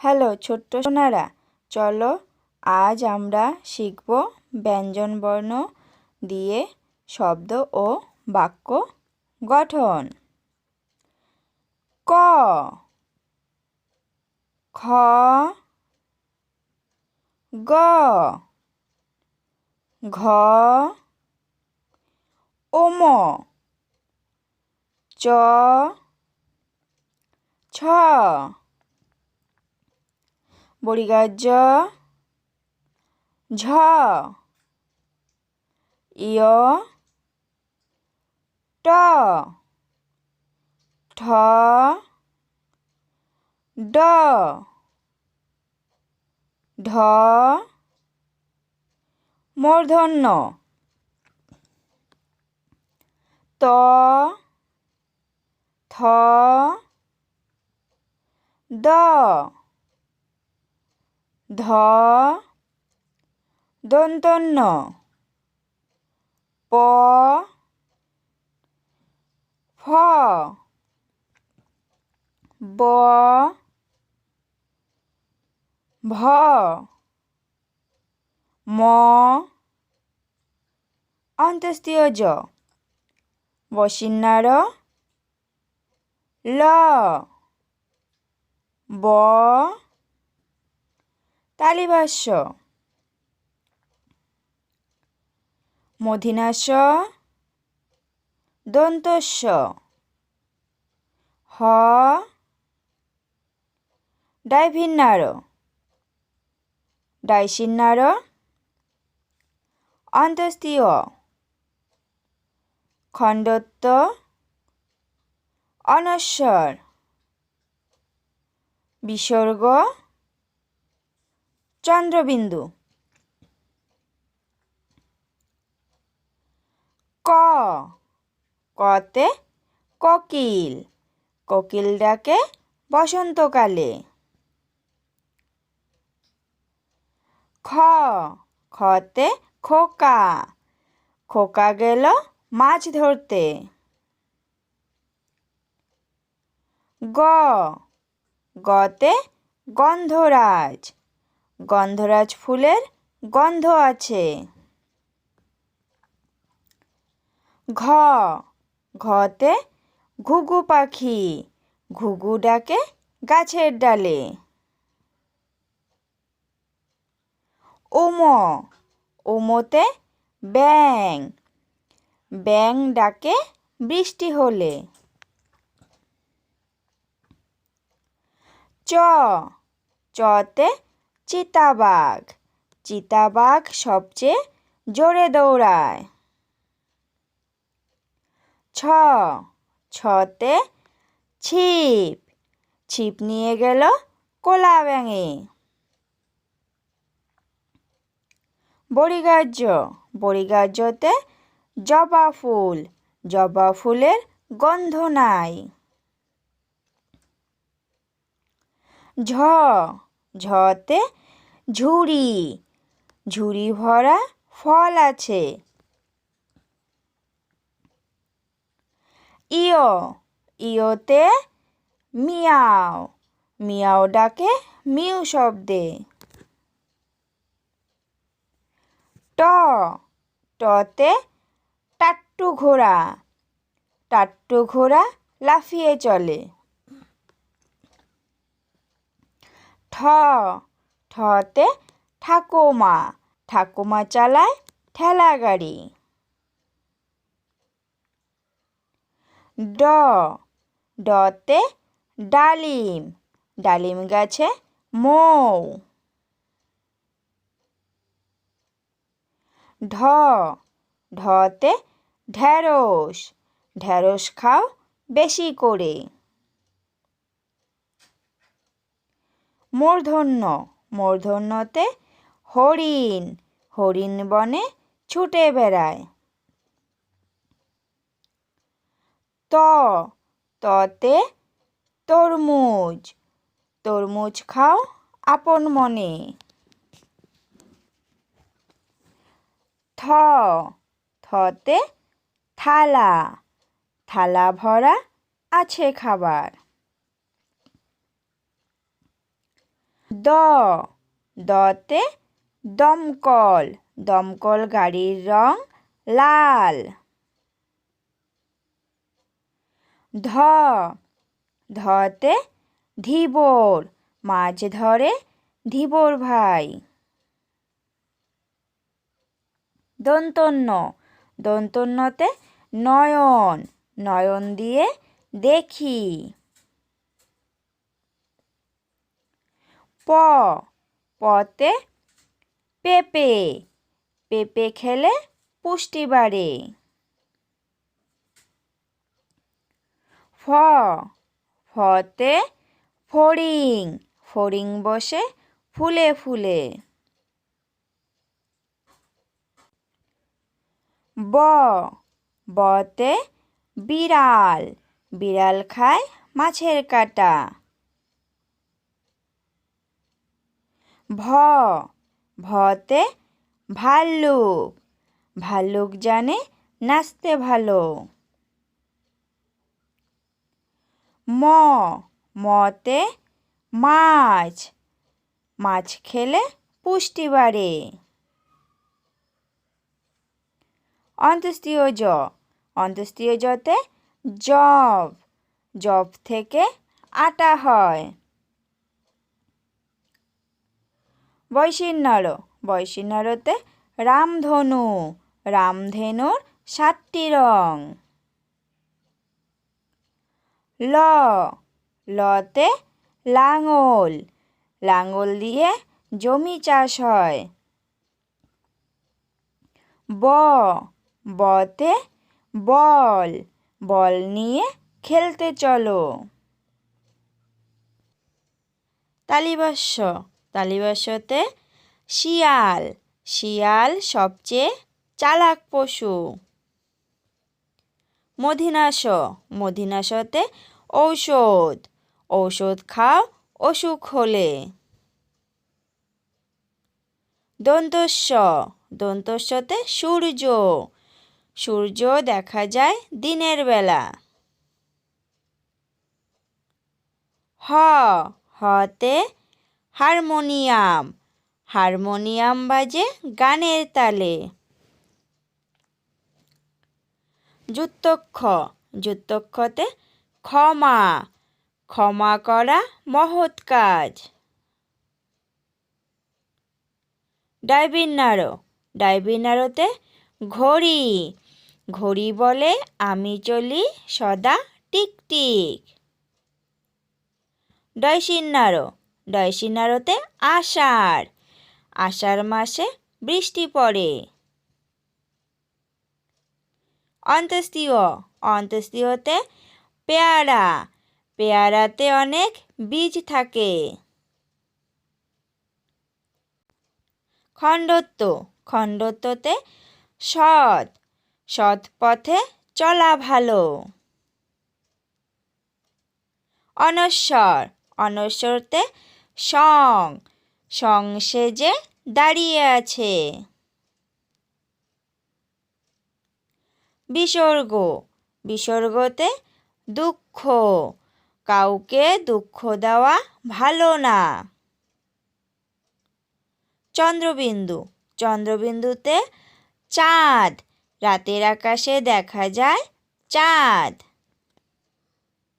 Hello, ছোট্ট সোনারা, চলো আজ আমরা শিখব ব্যঞ্জনবর্ণ দিয়ে শব্দ ও বাক্য গঠন। ক, খ, গ, ঘ ওম চ, ছ। বড়িগাজ ঝ ইয় ট ঠ ড ঢ মূর্ধন্য ত থ ধ দন্তন্য। প ফ ব ভ ম অন্তস্তীয় জ। বসিন্নার ল। ব তালিভাষ্য মধিনাস দন্তস্য। হ। ডাইভিন্নার। ডাইসিন্নার। অন্তস্তীয় খণ্ডত্ব। অনস্বর বিসর্গ। চন্দ্রবিন্দু। ক। কতে কোকিল। কোকিল ডাকে বসন্তকালে। খ। খতে খোকা। খোকা গেল মাছ ধরতে। গ। গতে গন্ধরাজ। গন্ধরাজ ফুলের গন্ধ আছে। ঘ, ঘতে ঘুঘু পাখি, ঘুঘু ডাকে গাছের ডালে। ওম ওমতে ব্যাং ব্যাং ডাকে বৃষ্টি হলে। চ, চতে চিতাবাঘ। চিতাবাঘ সবচেয়ে জোরে দৌড়ায়। ছ। ছতে ছিপ। ছিপ নিয়ে গেল কোলা ব্যাঙে। বড়িগাহ্য বড়িগাহ্যতে জবা ফুল। জবা ফুলের গন্ধ নাই। ঝ। ঝতে ঝুড়ি। ঝুড়ি ভরা ফল আছে। ইয়, ইয়তে মিয়াও মিয়াও ডাকে মিউ শব্দে। ট, টতে টাট্টু ঘোড়া টাট্টু ঘোড়া লাফিয়ে চলে। ঠ ঠতে ঠাকুমা ঠাকুমা চালায় ঠেলা গাড়ি ড, ডতে ডালিম ডালিম গাছে মৌ। ঢ, ঢতে ঢেঁড়স ঢেঁড়স খাও বেশি করে। মূর্ধন্য মূর্ধন্যতে হরিণ হরিণ বনে ছুটে বেড়ায়। ত, ততে তরমুজ তরমুজ খাও আপন মনে। থ, থতে থালা থালা ভরা আছে খাবার। দ। দতে দমকল। দমকল গাড়ির রং লাল। ধ। ধতে ধীবর। মাছ ধরে ধীবর ভাই। দন্তন্য। দন্তন্যতে নয়ন। নয়ন দিয়ে দেখি। পতে পেঁপে পেঁপে খেলে পুষ্টি বাড়ে। ফ, ফতে ফড়িং ফড়িং বসে ফুলে ফুলে। ব, বতে বিড়াল বিড়াল খায় মাছের কাটা। ভ, ভতে ভাল্লুক ভাল্লুক জানে নাচতে ভালো। ম, মতে মাছ মাছ খেলে পুষ্টি বাড়ে। অন্তস্তীয় জ, অন্তস্তীয় জতে জব জব থেকে আটা হয়। বৈশিন্নর বৈশিন্নরতে রামধনু। রামধেনুর সাতটি রং। ল। লতে লাঙল। লাঙল দিয়ে জমি চাষ হয়। ব। বতে বল। বল নিয়ে খেলতে চলো। তালিবাস্য। তালিবাস্যতে শিয়াল শিয়াল সবচেয়ে চালাক পশু। মধিনাশ মধিনাশতে ঔষধ ঔষধ খাও, অসুখ হলে। দন্তস্ব দন্তস্বতে সূর্য সূর্য দেখা যায় দিনের বেলা। হ, হতে হারমোনিয়াম। হারমোনিয়াম বাজে গানের তালে। যুক্তক্ষ। যুক্তক্ষতে ক্ষমা। ক্ষমা করা মহৎ কাজ। ডাইবিনারো। ডাইবিনারোতে ঘড়ি। ঘড়ি বলে আমি চলি সদা টিকটিক। ডয়সিন্নারো ডয়সিন্নারোতে আষাঢ়। আষাঢ় মাসে বৃষ্টি পড়ে। অন্তস্তীয় অন্তস্তীয়তে পেয়ারা। পেয়ারাতে অনেক বীজ থাকে। খণ্ডত্ব। খণ্ডত্বতে সৎ। সৎ পথে চলা ভালো। অনস্বর অনস্বরতে সং। সং সেজে দাঁড়িয়ে আছে। বিসর্গ। বিসর্গতে দুঃখ। কাউকে দুঃখ দেওয়া ভালো না। চন্দ্রবিন্দু। চন্দ্রবিন্দুতে চাঁদ। রাতের আকাশে দেখা যায় চাঁদ।